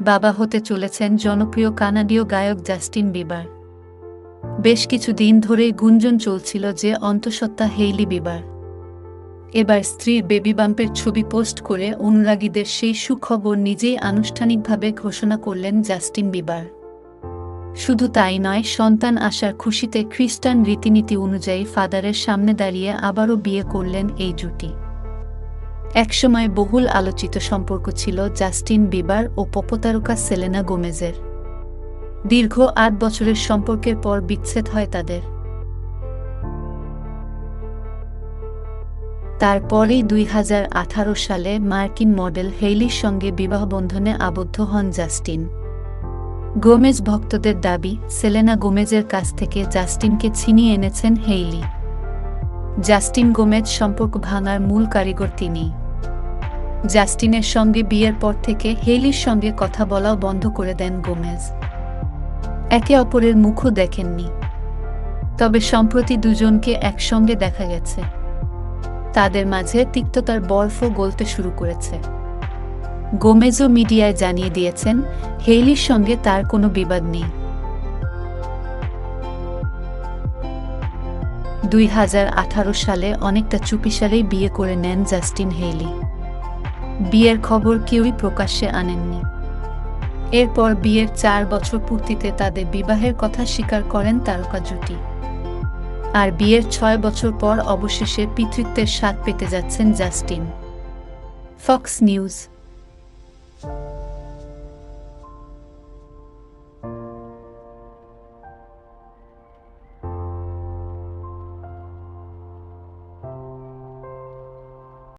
বাবা হতে চলেছেন জনপ্রিয় কানাডীয় গায়ক জাস্টিন বিবার। বেশ কিছু দিন ধরেই গুঞ্জন চলছিল যে অন্তঃসত্ত্বা হেইলি বিবার। এবার স্ত্রীর বেবি বাম্পের ছবি পোস্ট করে অনুরাগীদের সেই সুখবর নিজেই আনুষ্ঠানিকভাবে ঘোষণা করলেন জাস্টিন বিবার। শুধু তাই নয়, সন্তান আসার খুশিতে খ্রিস্টান রীতিনীতি অনুযায়ী ফাদারের সামনে দাঁড়িয়ে আবারও বিয়ে করলেন এই জুটি। একসময় বহুল আলোচিত সম্পর্ক ছিল জাস্টিন বিবার ও পপতারকা সেলেনা গোমেজের। দীর্ঘ আট বছরের সম্পর্কের পর বিচ্ছেদ হয় তাদের। তারপরেই দুই সালে মার্কিন মডেল হেইলির সঙ্গে বিবাহবন্ধনে আবদ্ধ হন জাস্টিন। গোমেজ ভক্তদের দাবি, সেলেনা গোমেজের কাছ থেকে জাস্টিনকে ছিনিয়ে এনেছেন হেইলি। জাস্টিন গোমেজ সম্পর্ক ভাঙার মূল কারিগর তিনি। জাস্টিনের সঙ্গে বিয়ের পর থেকে হেইলির সঙ্গে কথা বলাও বন্ধ করে দেন গোমেজ। একে অপরের মুখও দেখেননি। তবে সম্প্রতি দুজনকে একসঙ্গে দেখা গেছে। তাদের মাঝে তিক্ততার বরফও গলতে শুরু করেছে। গোমেজও মিডিয়ায় জানিয়ে দিয়েছেন হেইলির সঙ্গে তার কোনো বিবাদ নেই। দুই হাজার আঠারো সালে অনেকটা চুপিসারেই বিয়ে করে নেন জাস্টিন হেইলি বিয়ের খবর কেউই প্রকাশ্যে আনেননি। এরপর বিয়ের চার বছর পূর্তিতে তাদের বিবাহের কথা স্বীকার করেন তারকা জুটি। আর বিয়ের ছয় বছর পর অবশেষে পিতৃত্বের স্বাদ পেতে যাচ্ছেন জাস্টিন। Fox news.